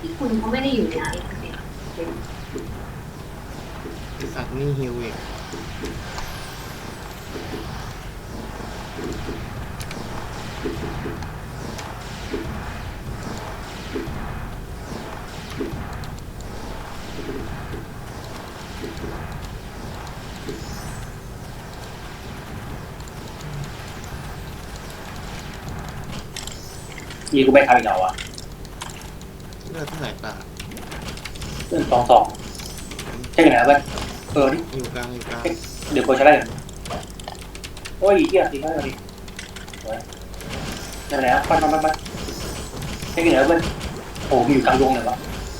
ที่คุณเขาไม่ได้อยู่ในอาเอ็กซ์เนี่ยอสัตว์นี่ฮิวเอีกยี่กูไม่ทำอีกแล้วอะ เลือดเท่าไหร่ตาเรื่องสองสองใช่ไหมนะเว้ยเออนี่อยู่กลางอยู่กลางเดี๋ยวกูจะได้กันโอ้ยเหี้ยดีมากเลยสวยนั่นแหละปั้นปั้นปั้นปั้นใช่ไหมนะเว้ยโอ้มีอยู่กลางวงเลยวะ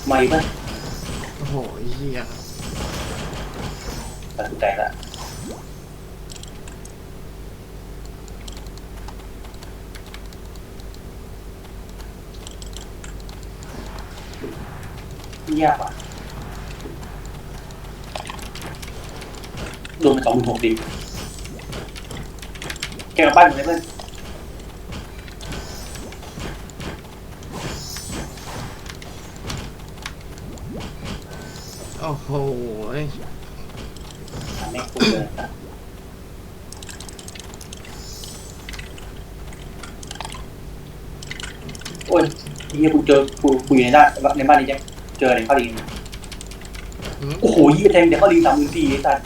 ไม่เว้ยโอ้โหไอ้เหี้ยแต่กูแตกละยากว่ะโดนไปสองหมื่นหกดิแกกับบ้านอยู่ไหนเพื่อนโอ้โหเอ้ยหาแม่คุณเลยนะโอ้ยเฮียกูเจอกูกูอยู่ในด้านในบ้านนี้แจ็ค เจออะไรเข้าดีหืม โอ้โหยี่แทงเดี๋ยวเข้าดีสามหมื่นสี่ไอ้สัส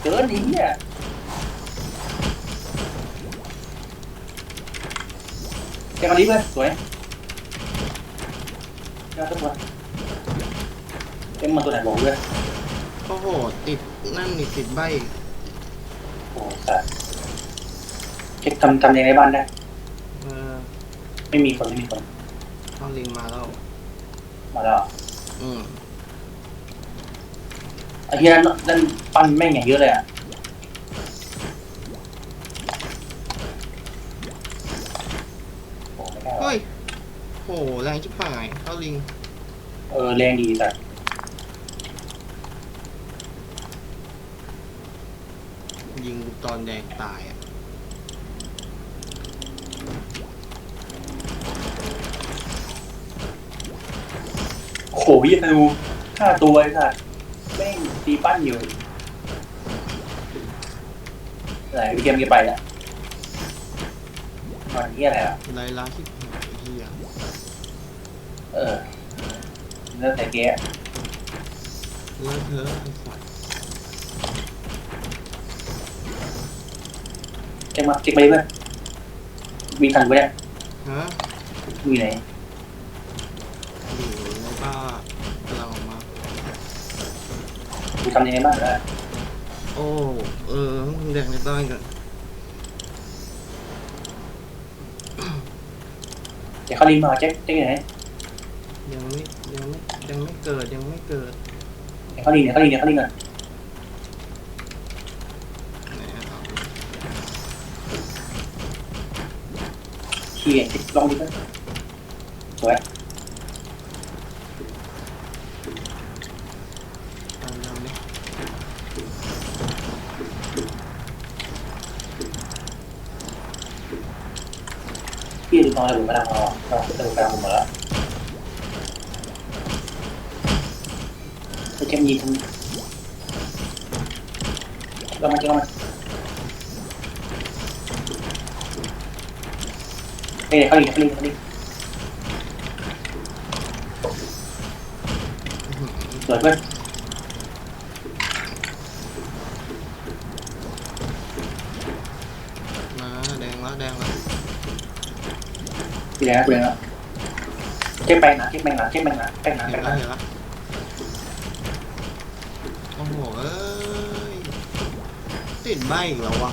เจอดีเนี่ยแกเข้าดีเพื่อนสวยยอดทุกคนเต็มมาตัวไหนบอกด้วยโอ้โห ติดนั่นนี่ติดใบอีกโอ้โหสัสเช็คทำทำยังไงบ้านได้ เออไม่มีคนไม่มีคนเข้าลิงมาแล้ว มาแล้ว อืมไอ้เฮียนั่นนั่นปั้นแม่งอย่างเยอะเลยอะโอ้ไม่ได้ว่ะเฮ้ยโหแรงชิบหายเข้าลิง เออแรงดีแต่ยิงตอนแดงตายอะ โอ้โหยี่ธนูห้าตัวไอ้สัสแม่งตีปั้นอยู่ไหนพี่เกมจะไปอะมันเฮียอะไรอะไรล้าชิบหายเหี้ยเออเนื้อแต่แกะเลอะเทอะไอ้สัตว์เช็คมาเช็คไปเพื่อนมีทันกูเนี่ยฮะมีไหน อยู่ในบ้านกำลังออกมา กูทำยังไงบ้างนะโอ้เออมึงแดงในบ้านกันเดี๋ยวเขาลิงก์มาเช็คเช็คยังไงยังไม่ยังไม่ยังไม่เกิดยังไม่เกิดเดี๋ยวเขาลิงก์เดี๋ยวเขาลิงก์เดี๋ยวเขาลิงก์ก่อนไหนอะครับเขียนลองดูกันสวย ตามนั้นเลย พี่ดูตอนระบุกระดังเราเราระบุกระดังผมหมดแล้วโอเคมีทั้งเรามาเจอกันเฮ้ยเขาลิงก์เขาลิงก์เขาลิงก์ อื้อหือ สวยเพื่อน มาแดงแล้วแดงแล้ว พี่แดงนะพี่แดงนะเช็คแปลงนะเช็คแปลงนะเช็คแปลงนะแปลงนะเห็แปลนงแล้วนะเห็นแล้วโอ้โหเอ้ยติดใบอีกแล้ววะ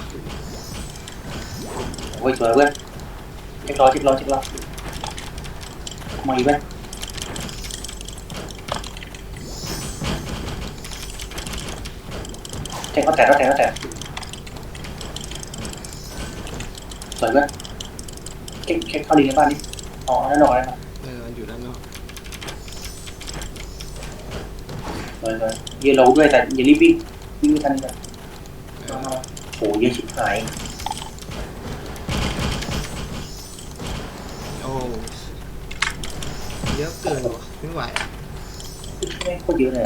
โอ้ยสวยเพื่อนเช็ครอเช็ครอเช็ครอมาอีกเพื่อนเช็คเขาแต่เขาแต่เขาแต่สวยเพื่อน เช็คเช็คเข้าดีในบ้านดิอ๋อนั่นหน่อยนะเอออยู่ด้านนอกสวยสวยยืนเราด้วยแต่อย่ารีบวิ่งวิ่งไม่ทันเลยเออโอ้ยเยอะชิบหายโอ้เยอะเกินว่ะไม่ไหวอะไม่โคตรเยอะเลย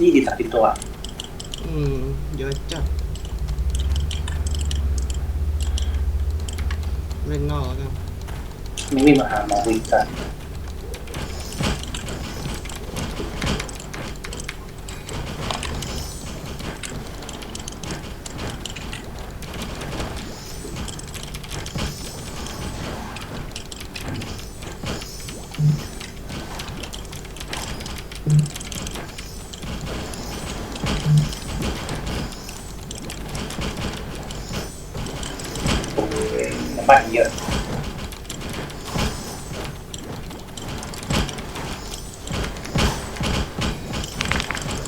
ยี่สิบสามสิบตัว อืมเยอะจัด เล่นนอกแล้วกัน ไม่มีมาหาหมอวิจัยน โอ้ยน้ำมันเยอะ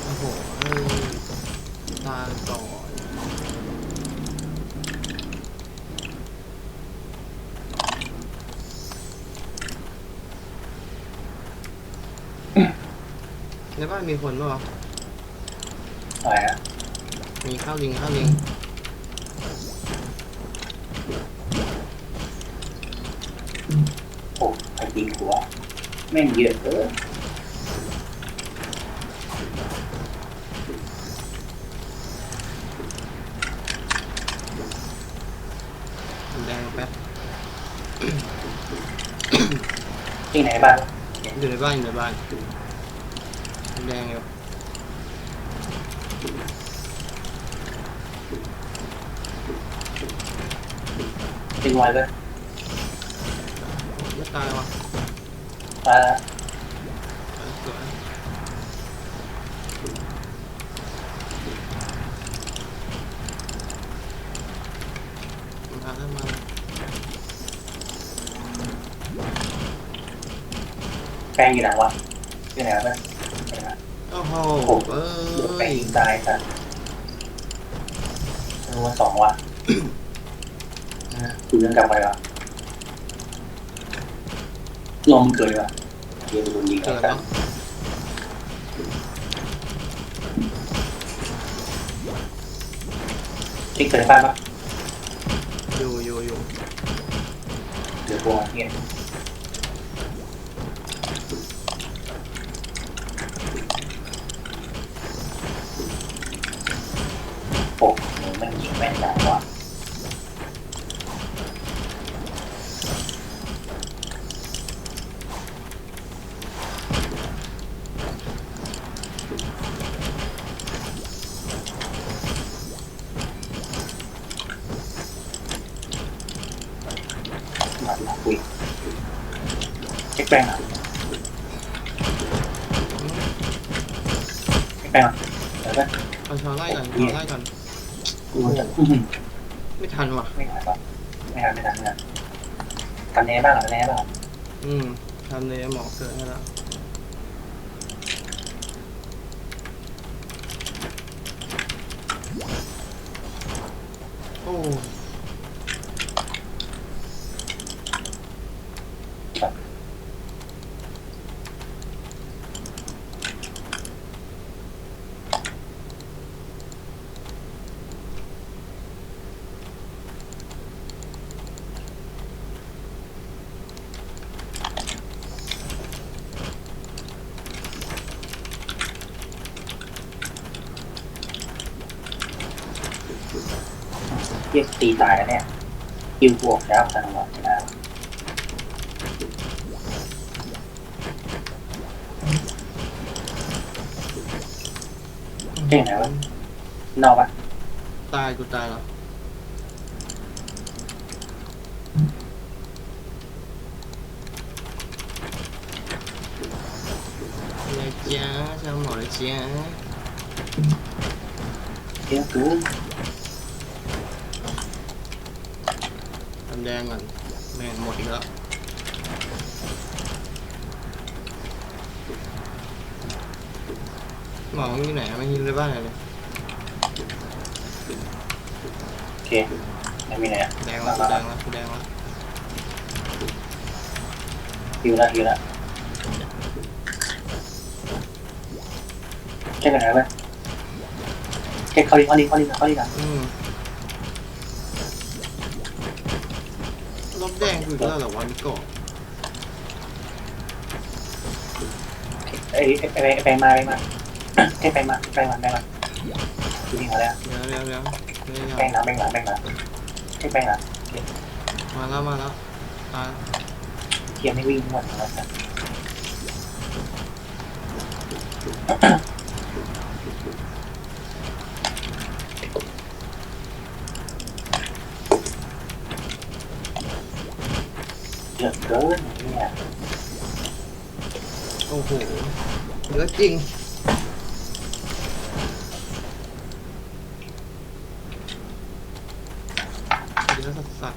โอ้โหเอ้ยตาก่อนในบ้านมีคนปะวะอะไรนะมีข้าวลิงข้าวลิงโอ้ใครยิงหัวแม่งเยอะเกินแดงแป๊บที่ไหนบ้างอยู่ในบ้านอยู่ในบ้านแดงอยู่ เป็นไวเลยไม่ตายวะมาเออสวยมาแล้วมาแป้งอยู่ไหนวะที่ไหนบ้างโอ้โหเอ้แป้งยยิงตายสัตว์รู้ว่าสองวะ ดูเรื่องกลับไปวะลมเกิดวะเดี๋ยวโดนยิงเกิดกัแล้นวที่เกิดบ้านปะอยู่อยู่อยู่เดือดพวงเงี้ยโอ้หนูแม่งยิงแม่นจังวะ มามาคุยเช็ค แป้งอะเช็คแป้งอะเดี๋ยวนะเอาชอไล่ก่อนชอไล่ก่อนกูจะอื้อหือไม่ทันว่ะ ไม่ทันปะไม่ทันไม่ทันไม่ทันกันแน่บ้างกันแน่บ้างอืมทำเลยหมอเกิดให้แล้วโอ้ เรียกตีตายแล้วเนี่ยคิวบวกแล้วทันหมดนะเก่งไหนวะนอกปะตายกูตายแล้วเลยจ้าเจ้าหมอเลยจ้าเยอะเกิน ทำแดงก่อนแม่งหมดอีกแล้วหมอมึงอยู่ไหนอะไม่ยินเลยบ้านไหนเลยโอเคไม่มีไหนอะแดงแล้วกูแดงแล้วกูแดงแล้วฮิวละฮิวละเช็คกันไหนไหมเช็คเขาดีเขาดีเขาดีเขาดีกันอืม รถแดงคือก็เหรอวันก่อนไอ้ไอ้ไอ้ไอ้แปลงมาแปลงมาไอ้แปลงมาแปลงมาแปลงมาดูนี่มาแล้วเดี๋ยวเดี๋ยวเดี๋ยวเดี๋ยวแปลงหลังแปลงหลังแปลงหลังไอ้แปลงหลังมาแล้วมาแล้วตายเทียมไม่วิ่งหมดแล้วจ้ะ เยอะเกินเนี่ยโอ้โหเยอะจริง เยอะสัสสัส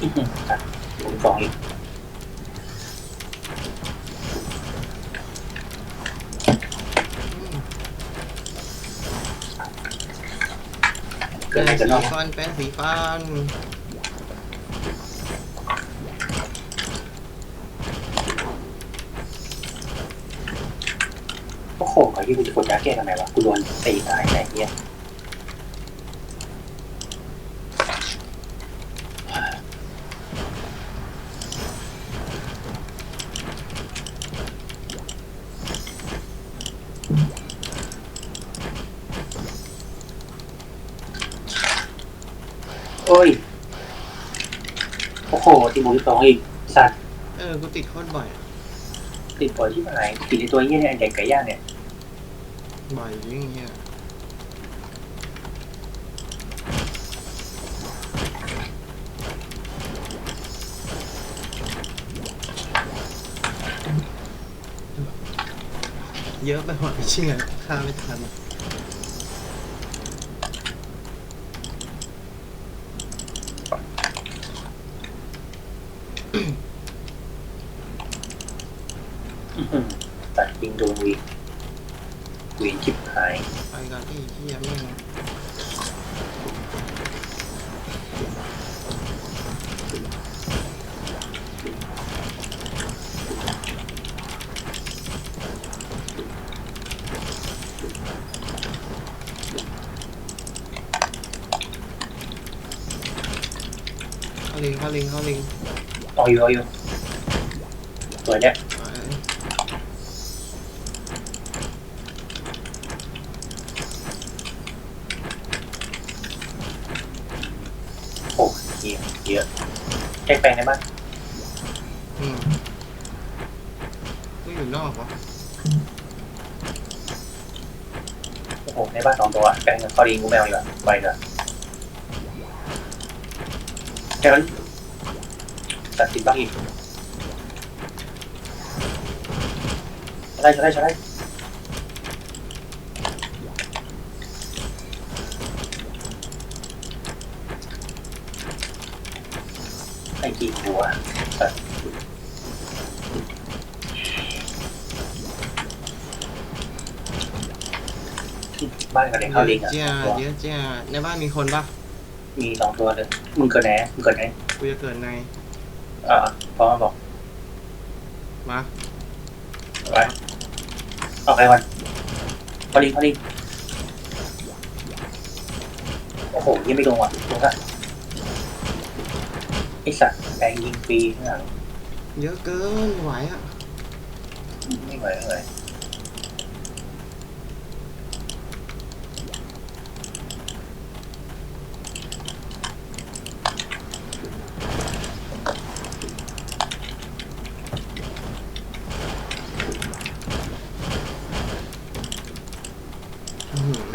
อื้อหืออะผมสองอีกเกิดอะไร แปร กั นงเนาะสีฟันแปรงสีฟันโอ้โหไอ้ที่กูจะกดยาแก้ทำไมวะกูโดนตีตายแต่เนี้ย โอ้ย โอ้โหทีมูที่สองอีกสัตว์เออ กูติดโคตรบ่อยอะติดปล่อยที่ไหนติดในตัวเยี่ยเนี่ยเด็กไก่ย่างเนี่ยบ่อยยิ่งเงี้ยเยอะไปหมดเชื่อฆ่าไม่ทัน อื้อหือ ตัดยิงโดนวีวีชิบหายไปกันที่เฮียไม่งเข้าลิงเข้าลิงเข้าลิงเอาอยู่เอาอยู่ตัวเนี้ยไปโอ้ เยอะเยอะแจ้งแปลงได้บ้างอืมกูอยู่นอกวะโอ้โหในบ้านสองตัวแปลงกับข้อดีกูไม่เอาดีกว่าไปดีกว่าแค่นั้นตัดสินบ้างอีกจะได้จะได้จะได้ไอ้กี่หัวสัตว์ กับเด็กเข้าลิงเยอะอะสองตัวจ้าเยอะจ้าในบ้านมีคนปะมีสองตัวเลยมึงเกิดไหนมึงเกิดไหนกูจะเกิดในอ่าพอมาบอกมาไปออกไปวันพอลิงพอลิงโอ้โหยังไม่ลงว่ะลงละไอสัตว์แปลงยิงฟรีข้างหลังเยอะเกินไหวอะไม่ไหวไม่ไ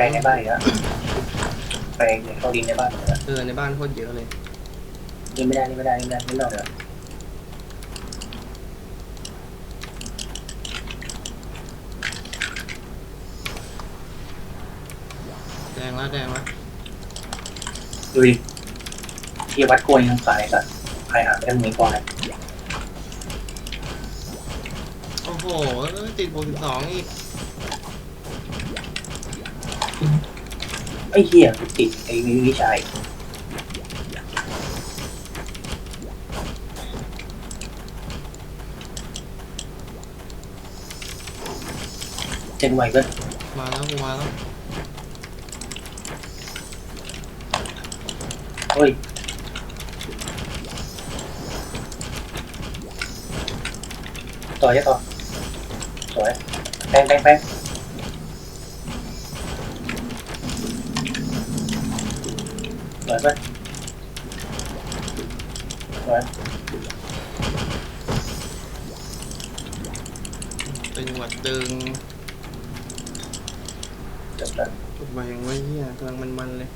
ลงในบ้านอีกแล้วแปลงในเข้าดินในบ้านอีกแล้วเออในบ้านโคตรเยอะเลยนี่ไม่ได้นี่ไม่ได้นี่ไม่ได้นี่เราเดี๋ยวแดงแล้วแดงแล้วดูดิเทียวัดกล้วยยังขายสัตว์ขายหาไปทั้งมือก่อนเลยโอ้โหเอ้ยติดบวกสิบสองอีก ไอ้เหี้ยติดไอ้วิชัยเจนไวก็มาแล้วกูมาแล้วเฮ้ยต่อยต่อสวยแป้งแป้งแป้ง สวยเพื่อนสวยตึงวัดตึงจบแล้วพูดมาอย่างว่าเฮียกำลังมันๆเลย